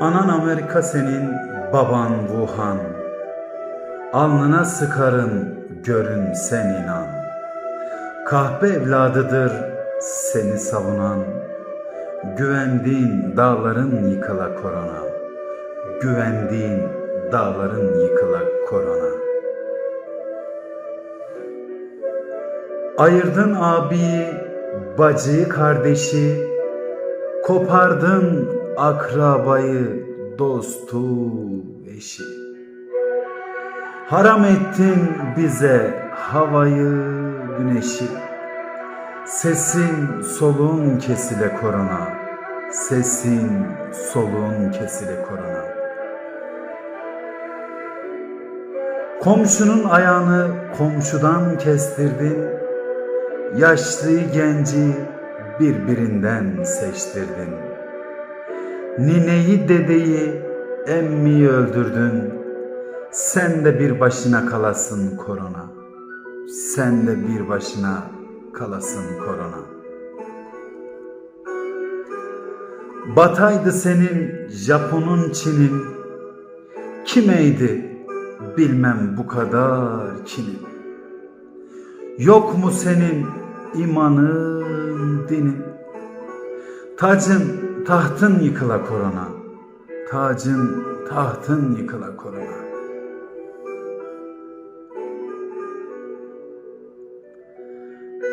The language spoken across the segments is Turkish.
Anan Amerika senin, baban Wuhan. Alnına sıkarın, görün sen inan. Kahpe evladıdır seni savunan. Güvendiğin dağların yıkıla korona. Güvendiğin dağların yıkıla korona. Ayırdın abiyi, bacıyı, kardeşi, kopardın akrabayı, dostu, eşi. Haram ettin bize havayı, güneşi. Sesin soluğun kesile korona. Sesin soluğun kesile korona. Komşunun ayağını komşudan kestirdin. Yaşlıyı genci birbirinden seçtirdin. Nineyi dedeyi emmiyi öldürdün. Sen de bir başına kalasın korona. Sen de bir başına kalasın korona. Bataydı senin Japon'un Çin'in. Kimeydi bilmem bu kadar kinin. Yok mu senin imanın, dinin? Tacın, tahtın yıkıla korona. Tacın, tahtın yıkıla korona.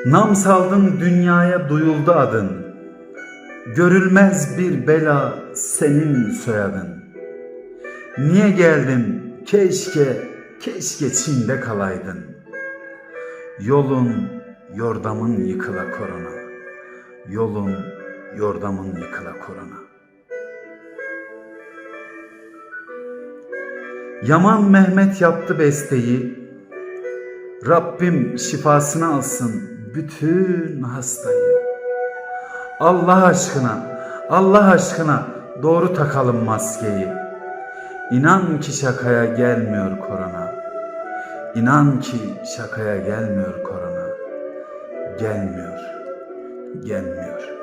Nam saldın dünyaya duyuldu adın. Görülmez bir bela senin soyadın. Niye geldin? Keşke, keşke Çin'de kalaydın. Yolun, yordamın yıkıla korona. Yolun, yordamın yıkıla korona. Yaman Mehmet yaptı besteyi. Rabbim şifasını alsın bütün hastayı. Allah aşkına, Allah aşkına doğru takalım maskeyi. İnan ki şakaya gelmiyor korona. İnan ki şakaya gelmiyor korona. Gelmiyor, gelmiyor.